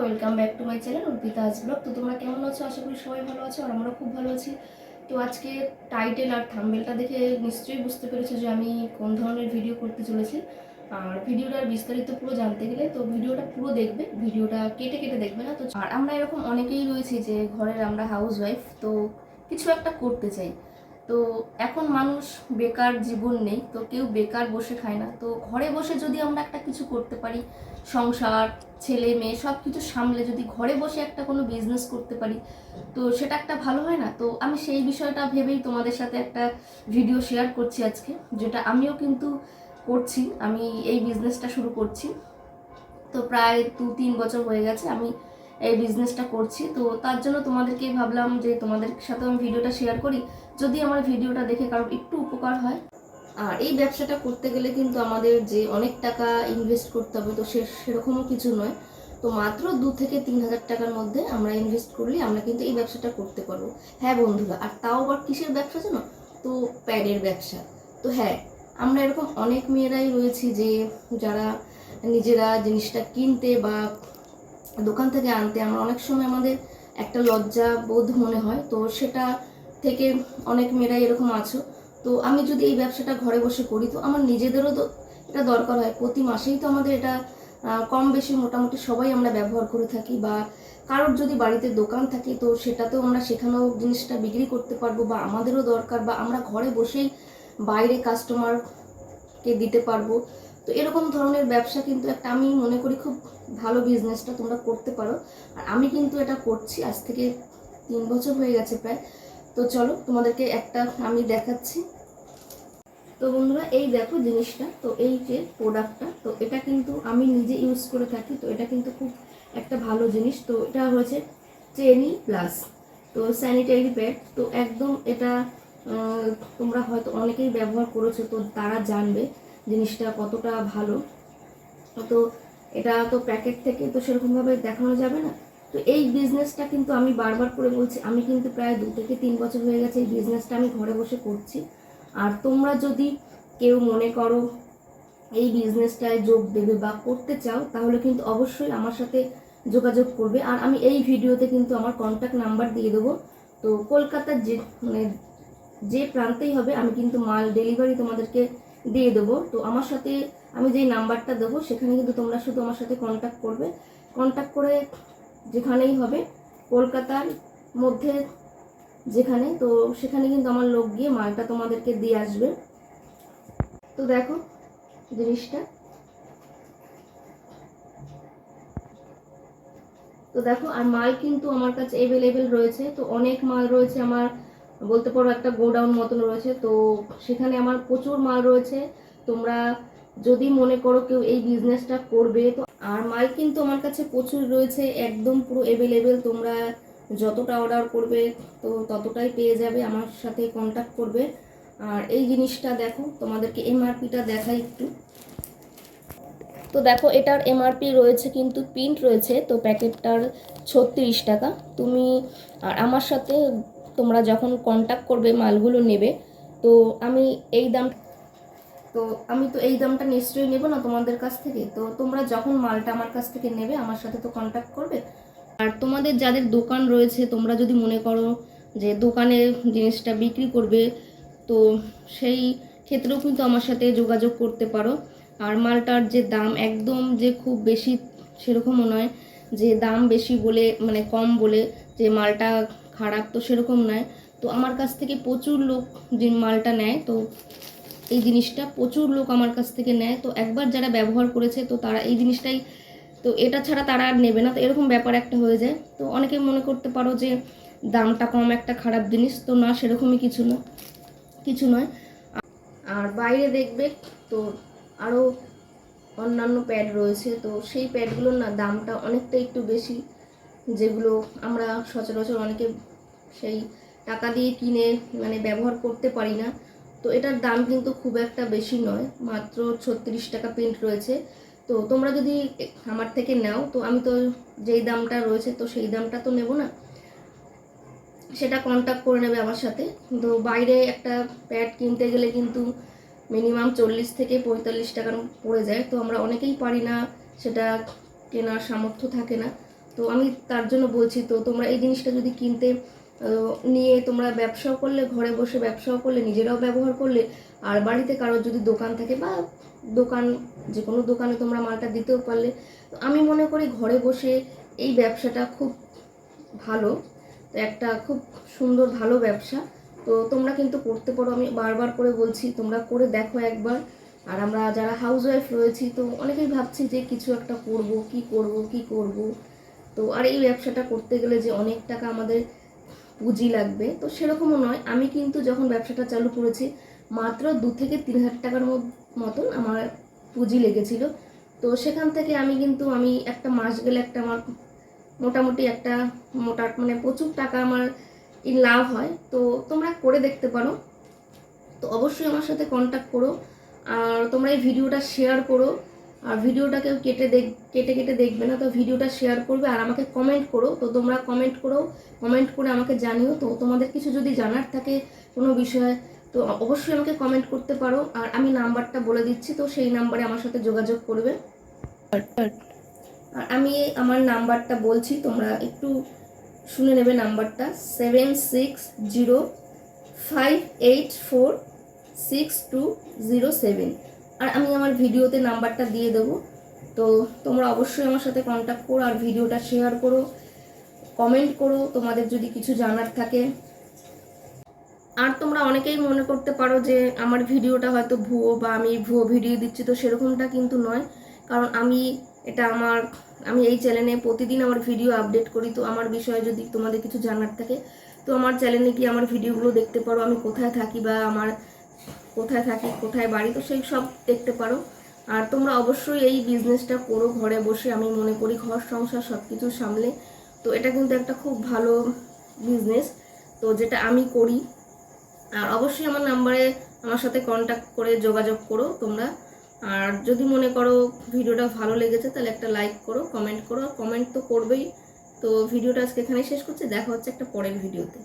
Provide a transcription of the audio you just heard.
Welcome back to my channel Arpita আজ blog তো তোমরা কেমন আছো? আশা করি সবাই ভালো আছো আর আমরাও খুব ভালো আছি। তো আজকে টাইটেল আর থাম্বেলটা দেখে নিশ্চয়ই বুঝতে পেরেছ যে আমি কোন ধরনের ভিডিও করতে চলেছি। আর ভিডিওটার বিস্তারিত পুরো জানতে গেলে তো ভিডিওটা পুরো দেখবে ভিডিওটা কেটে কেটে দেখবে না। তো আর আমরা এরকম অনেকেই রয়েছি যে ঘরের আমরা হাউস ওয়াইফ তো কিছু একটা করতে চাই। তো এখন মানুষ বেকার জীবন নেই, তো কেউ বেকার বসে খায় না। তো ঘরে বসে যদি আমরা একটা কিছু করতে পারি, সংসার, ছেলে মেয়ে সব কিছু সামলে যদি ঘরে বসে একটা কোনো বিজনেস করতে পারি, তো সেটা একটা ভালো হয় না? তো আমি সেই বিষয়টা ভেবেই তোমাদের সাথে একটা ভিডিও শেয়ার করছি আজকে, যেটা আমিও কিন্তু করছি। আমি এই বিজনেসটা শুরু করছি। তো প্রায় দু তিন বছর হয়ে গেছে আমি এই বিজনেসটা করছি। তো তার জন্য তোমাদেরকে ভাবলাম যে তোমাদের সাথে আমি ভিডিওটা শেয়ার করি। যদি আমার ভিডিওটা দেখে কারোর একটু উপকার হয়। আর এই ব্যবসাটা করতে গেলে কিন্তু আমাদের যে অনেক টাকা ইনভেস্ট করতে হবে, তো সে সেরকমও কিছু নয়। তো মাত্র দু থেকে তিন হাজার টাকার মধ্যে আমরা ইনভেস্ট করলে আমরা কিন্তু এই ব্যবসাটা করতে পারব। হ্যাঁ বন্ধুরা, আর তাও আবার কিসের ব্যবসা জানো? তো প্যাডের ব্যবসা। তো হ্যাঁ আমরা এরকম অনেক মেয়েরাই রয়েছি যে যারা নিজেরা জিনিসটা কিনতে বা দোকান থেকে আনতে আমরা অনেক সময় আমাদের একটা লজ্জা বোধ মনে হয়, তো সেটা থেকে অনেক মেয়েরাই এরকম আছো। তো আমি যদি এই ব্যবসাটা ঘরে বসে করি, তো আমার নিজেদেরও তো এটা দরকার হয়। প্রতি মাসেই তো আমাদের এটা কম বেশি মোটামুটি সবাই আমরা ব্যবহার করে থাকি বা কারোর যদি বাড়িতে দোকান থাকে, তো সেটাতেও আমরা সেখানেও জিনিসটা বিক্রি করতে পারব বা আমাদেরও দরকার বা আমরা ঘরে বসেই বাইরে কাস্টমারকে দিতে পারব। তো এরকম ধরনের ব্যবসা কিন্তু একটা আমি মনে করি খুব ভালো বিজনেসটা তোমরা করতে পারো। আর আমি কিন্তু এটা করছি, আজ থেকে তিন বছর হয়ে গেছে প্রায়। তো চলো তোমাদেরকে একটা আমি দেখাচ্ছি। তো বন্ধুরা, এই দেখো জিনিসটা, তো এই যে প্রোডাক্টটা তো এটা কিন্তু আমি নিজে ইউজ করে থাকি, তো এটা কিন্তু খুব একটা ভালো জিনিস। তো এটা হয়েছে চেনি প্লাস তো স্যানিটারি প্যাড তো একদম এটা তোমরা হয়তো অনেকেই ব্যবহার করেছ, তো তারা জানবে। জিনিসটা কতটা ভালো। তো এটা তো প্যাকেট থেকে তো সেরকমভাবে দেখানো যাবে না। তো এই বিজনেসটা কিন্তু আমি বারবার করে বলছি, আমি কিন্তু প্রায় দু থেকে তিন বছর হয়ে গেছে এই বিজনেসটা আমি ঘরে বসে করছি। আর তোমরা যদি কেউ মনে করো এই বিজনেসটায় যোগ দেবে বা করতে চাও, তাহলে কিন্তু অবশ্যই আমার সাথে যোগাযোগ করবে। আর আমি এই ভিডিওতে কিন্তু আমার কন্ট্যাক্ট নাম্বার দিয়ে দেবো। তো কলকাতার যে মানে যে প্রান্তেই হবে, আমি কিন্তু মাল ডেলিভারি তোমাদেরকে দিয়ে দেবো। তো আমার সাথে আমি যেই নাম্বারটা দেবো, সেখানে কিন্তু তোমরা শুধু আমার সাথে কন্ট্যাক্ট করবে। কন্ট্যাক্ট করে যেখানেই হবে, কলকাতার মধ্যে যেখানে, তো সেখানে কিন্তু আমার লোক গিয়ে মালটা তোমাদেরকে দিয়ে আসবে। তো দেখো জিনিসটা। তো দেখো, আর মাল কিন্তু আমার কাছে অ্যাভেলেবেল রয়েছে। তো অনেক মাল রয়েছে আমার বলতে পারো একটা গোডাউন মতন রয়েছে। তো সেখানে আমার প্রচুর মাল রয়েছে। তোমরা যদি মনে করো কেউ এই বিজনেসটা করবে, তো আর মাল কিন্তু আমার কাছে প্রচুর রয়েছে, একদম পুরো অ্যাভেলেবেল তোমরা যতটা অর্ডার করবে, তো ততটাই পেয়ে যাবে, আমার সাথে কন্ট্যাক্ট করবে। আর এই জিনিসটা দেখো, তোমাদেরকে এমআরপিটা দেখাই একটু। তো দেখো, এটার এমআরপি রয়েছে কিন্তু প্রিন্ট রয়েছে, তো প্যাকেটটার ছত্রিশ টাকা। তুমি আর আমার সাথে তোমরা যখন কন্ট্যাক্ট করবে, মালগুলো নেবে, তো আমি এই দাম তো আমি তো এই দামটা নিশ্চয়ই নেব না তোমাদের কাছ থেকে? তো তোমরা যখন মালটা আমার কাছ থেকে নেবে, আমার সাথে তো কন্ট্যাক্ট করবে। আর তোমাদের যাদের দোকান রয়েছে, তোমরা যদি মনে করো যে দোকানে জিনিসটা বিক্রি করবে, তো সেই ক্ষেত্রেও কিন্তু আমার সাথে যোগাযোগ করতে পারো। আর মালটার যে দাম একদম যে খুব বেশি, সেরকমও নয় যে দাম বেশি বলে মানে কম বলে যে মালটা খারাপ তো সেরকম নয়। তো আমার কাছ থেকে প্রচুর লোক যে মালটা নেয়, তো এই জিনিসটা প্রচুর লোক আমার কাছ থেকে নেয়। তো একবার যারা ব্যবহার করেছে, তো তারা এই জিনিসটাই, তো এটা ছাড়া তারা আর নেবে না। তো এরকম ব্যাপার একটা হয়ে যায়। তো অনেকে মনে করতে পারো যে দামটা কম একটা খারাপ জিনিস। তো না, সেরকমই কিছু না, কিছু নয়। আর বাইরে দেখবে, তো আরও অন্যান্য প্যাড রয়েছে। তো সেই প্যাডগুলোর না দামটা অনেকটা একটু বেশি। যেগুলো আমরা সচরাচর অনেকে সেই টাকা দিয়ে কিনে মানে ব্যবহার করতে পারি না। তো এটার দাম কিন্তু খুব একটা বেশি নয়, মাত্র ছত্রিশ টাকা প্রিন্ট রয়েছে। তো তোমরা যদি আমার থেকে নাও, তো আমি তো যেই দামটা রয়েছে, তো সেই দামটা তো নেব না। সেটা কন্ট্যাক্ট করে নেবে আমার সাথে। তো বাইরে একটা প্যাড কিনতে গেলে কিন্তু মিনিমাম চল্লিশ থেকে পঁয়তাল্লিশ টাকার পড়ে যায়। তো আমরা অনেকেই পারি না, সেটা কেনার সামর্থ্য থাকে না। তো আমি তার জন্য বলছি, তো তোমরা এই জিনিসটা যদি কিনতে নিয়ে তোমরা ব্যবসাও করলে, ঘরে বসে ব্যবসাও করলে, নিজেরাও ব্যবহার করলে, আর বাড়িতে কারোর যদি দোকান থাকে বা দোকান যে কোনো দোকানে তোমরা মালটা দিতেও পারলে, তো আমি মনে করি ঘরে বসে এই ব্যবসাটা খুব ভালো। তো একটা খুব সুন্দর, ভালো ব্যবসা। তো তোমরা কিন্তু করতে পারো। আমি বারবার করে বলছি, তোমরা করে দেখো একবার। আর আমরা যারা হাউস ওয়াইফ রয়েছি, তো অনেকেই ভাবছি যে কিছু একটা করব, কি করব কি করব? তো আর এই ব্যবসাটা করতে গেলে যে অনেক টাকা আমাদের পুঁজি লাগবে, তো সেরকমও নয়। আমি কিন্তু যখন ব্যবসাটা চালু করেছি, মাত্র দু থেকে তিন হাজার টাকার মতন আমার পুঁজি লেগেছিল। তো সেখান থেকে আমি কিন্তু আমি একটা মাস গেলে একটা আমার মোটামুটি একটা মোটা মানে প্রচুর টাকা আমার লাভ হয়। তো তোমরা করে দেখতে পারো। তো অবশ্যই আমার সাথে কন্ট্যাক্ট করো। আর তোমরা এই ভিডিওটা শেয়ার করো। আর ভিডিওটা কেউ কেটে দেখ, কেটে কেটে দেখবে না, তো ভিডিওটা শেয়ার করবে আর আমাকে কমেন্ট করো, তো তোমরা কমেন্ট করো কমেন্ট করে আমাকে জানিও, তো তোমাদের কিছু যদি জানার থাকে কোনো বিষয়ে, তো অবশ্যই আমাকে কমেন্ট করতে পারো। আর আমি নাম্বারটা বলে দিচ্ছি, তো সেই নাম্বারে আমার সাথে যোগাযোগ করবে। আর আমি আমার নাম্বারটা বলছি, তোমরা একটু শুনে নেবে নাম্বারটা seven six zero five eight four six two zero seven আর আমি আমার ভিডিওতে নাম্বারটা দিয়ে দেবো। তো তোমরা অবশ্যই আমার সাথে কন্ট্যাক্ট করো আর ভিডিওটা শেয়ার করো কমেন্ট করো, তোমাদের যদি কিছু জানার থাকে। আর তোমরা অনেকেই মনে করতে পারো যে আমার ভিডিওটা হয়তো ভুয়ো বা আমি ভুয়ো ভিডিও দিচ্ছি, তো সেরকমটা কিন্তু নয়। কারণ আমি এটা আমার, আমি এই চ্যানেলে প্রতিদিন আমার ভিডিও আপডেট করি, তো আমার বিষয়ে যদি তোমাদের কিছু জানার থাকে, তো আমার চ্যানেলে গিয়ে আমার ভিডিওগুলো দেখতে পারো, আমি কোথায় থাকি বা আমার কোথায় থাকি, কোথায় বাড়ি, তো সেই সব দেখতে পারো। আর তোমরা অবশ্যই এই বিজনেসটা করো, ঘরে বসে আমি মনে করি ঘর, সংসার সব কিছু সামলে। তো এটা কিন্তু একটা খুব ভালো বিজনেস তো যেটা আমি করি। আর অবশ্যই আমার নাম্বারে আমার সাথে কন্ট্যাক্ট করে যোগাযোগ করো তোমরা। আর যদি মনে করো ভিডিওটা ভালো লেগেছে, তাহলে একটা লাইক করো কমেন্ট করো। কমেন্ট তো করবেই। তো ভিডিওটা আজকে এখানেই শেষ করছি, দেখা হচ্ছে একটা পরের ভিডিওতে